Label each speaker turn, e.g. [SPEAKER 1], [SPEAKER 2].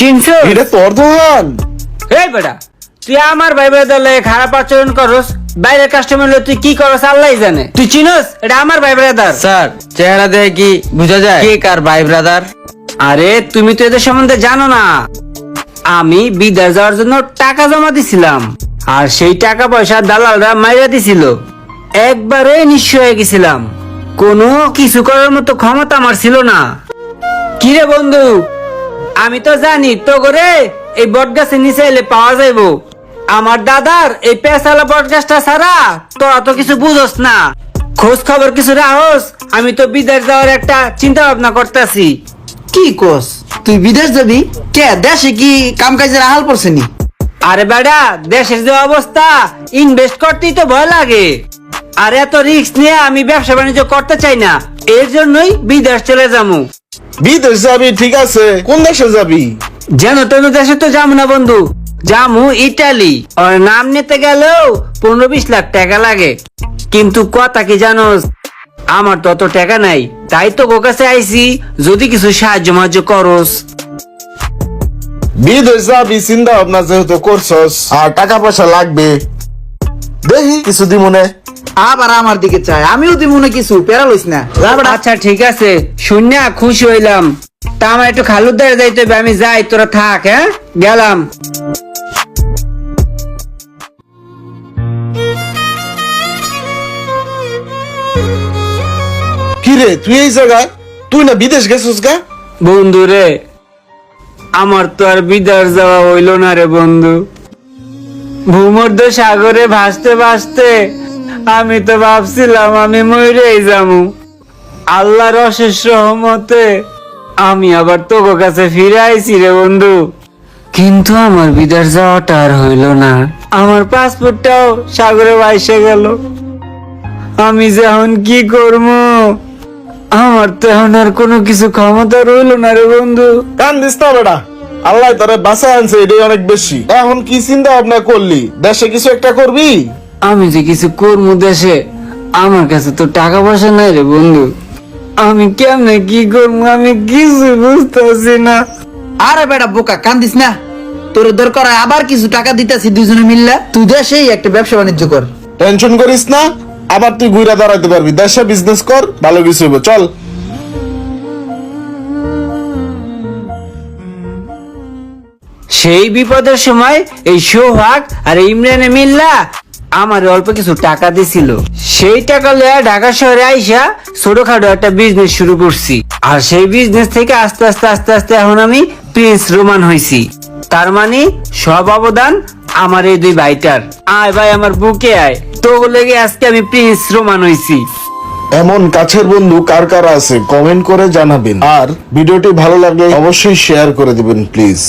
[SPEAKER 1] Scenes
[SPEAKER 2] এটা তোর দোকান।
[SPEAKER 1] এই বেটা তুই আমার ভাই ব্রাদার লাগে খারাপ আচরণ করস বাইরের কাস্টমার হলে তুই কি করস আল্লাহ জানে। তুই চিনস? এটা আমার ভাই ব্রাদার
[SPEAKER 3] স্যার চেহারা দেখে কি বোঝা যায়? কে কার ভাই ব্রাদার
[SPEAKER 1] আরে তুমি তো এদের সম্বন্ধে জানো না। আমি বিদেশ যাওয়ার জন্য টাকা জমা দিছিলাম আর সেই টাকা পয়সা দালালরা মাইরা দিছিল। একবারে নিঃস্ব হয়ে গেছিলাম। কোনো কিছু করার মতো ক্ষমতা আমার ছিল না। কিরে বন্ধু আমি তো জানি তো করে এই বট গাছের নিচে এলে পাওয়া যাইবো। আমার দাদার এই পেশালা বট গাছটা ছাড়া তোরা তো কিছু বুঝোস না। খোঁজ খবর কিছু রাহস আমি তো বিদেশ যাওয়ার একটা চিন্তা ভাবনা করতেছি।
[SPEAKER 4] কি কোস? তুই বিদেশ যাবি? কে দেশে কি কাম কাজের আহাল পড়ছে নি?
[SPEAKER 1] আরে বেডা দেশের যে অবস্থা ইনভেস্ট করতেই তো ভয় লাগে। আর এত রিস্ক নিয়ে আমি ব্যবসা বাণিজ্য করতে চাই না এর জন্যই বিদেশ চলে যাব।
[SPEAKER 2] বিদেশ যাবি ঠিক আছে? কোন দেশে যাবি?
[SPEAKER 1] যেন তেন দেশে তো যাব না বন্ধু। যামু ইটালি। ওর নাম নিতে গেলেও পনেরো বিশ লাখ টাকা লাগে। কিন্তু কথা কি জানোস? আমার তো অত টাকা নাই। তাই তো গো কাছে আইছি যদি কিছু সাহায্য মাহায্য করস।
[SPEAKER 2] বিদেশ যাবি চিন্তা ভাবনা যেহেতু করছস। আর টাকা পয়সা লাগবে। দেখি কিছু দি মনে
[SPEAKER 4] আবার আমার দিকে চায়। আমিও দিব না কিছু পেরা লইস না। যা বেটা।
[SPEAKER 1] আচ্ছা ঠিক আছে। শুনে খুশি হইলাম। তা আমার একটু খালুদারে যাইতে হবে আমি যাই তোরা থাক হ্যাঁ? গেলাম।
[SPEAKER 2] কি রে তুই এই জায়গায়? তুই না বিদেশ গেছিস গা?
[SPEAKER 1] বন্ধু রে আমার তো আর বিদার যাওয়া হইল না রে বন্ধু। ভূমধ্য সাগরে ভাসতে ভাসতে আমি তো ভাবছিলাম আমি মরেই যামু। আল্লাহর অশেষ রহমতে আমি আবার তোর কাছে ফিরে আইছি রে বন্ধু। কিন্তু আমার বিদার যাওয়াটা আর হইল না। আমার পাসপোর্টটাও সাগরে ভাইসে গেল। আমি যে এখন কি করব আমার তো এখন আর কোনো কিছু ক্ষমতা রইল না রে বন্ধু।
[SPEAKER 2] কান দিস না বেটা। আল্লাহ তোরে বাঁচায় আনছে, এটাই অনেক বেশি। এখন কি চিন্তা ভাবনা করলি? দেশে কিছু একটা করবি?
[SPEAKER 1] আমি যে কিছু করব দেশে আমার কাছে তো টাকা পয়সা নাই রে বন্ধু। আমি কেমনে কি করব আমি কিছু বুঝতেছি না।
[SPEAKER 4] আরে বেটা বোকা কান্দিস না। তোর দরকার হয় আবার কিছু টাকা দিতেছি দুজনে মিললা। তুই দেশেই একটা ব্যবসা বাণিজ্য কর।
[SPEAKER 2] টেনশন করিস না আবার তুই ঘুরে দাঁড়াতে পারবি। দেশে বিজনেস কর ভালো কিছু হইব চল।
[SPEAKER 1] সেই বিপদের সময় এই সোহাগ আর ইমরানে মিল্লা আমার অল্প কিছু টাকা দিছিল। সেই টাকা লয়া ঢাকা শহরে আইসা ছোটখাটো একটা বিজনেস শুরু করছি। আর সেই বিজনেস থেকে আস্তে আস্তে আস্তে আস্তে এখন আমি প্রিন্স রোমান হইছি। তার মানে সব অবদান আমার এই দুই ভাইটার। আয় ভাই, আমার বুকে আয়। তো লেগে আজকে আমি প্রিন্স রোমান হইছি।
[SPEAKER 2] এমন কাছের বন্ধু কার কার আছে কমেন্ট করে জানাবেন। আর ভিডিওটি ভালো লাগলে অবশ্যই শেয়ার করে দিবেন প্লিজ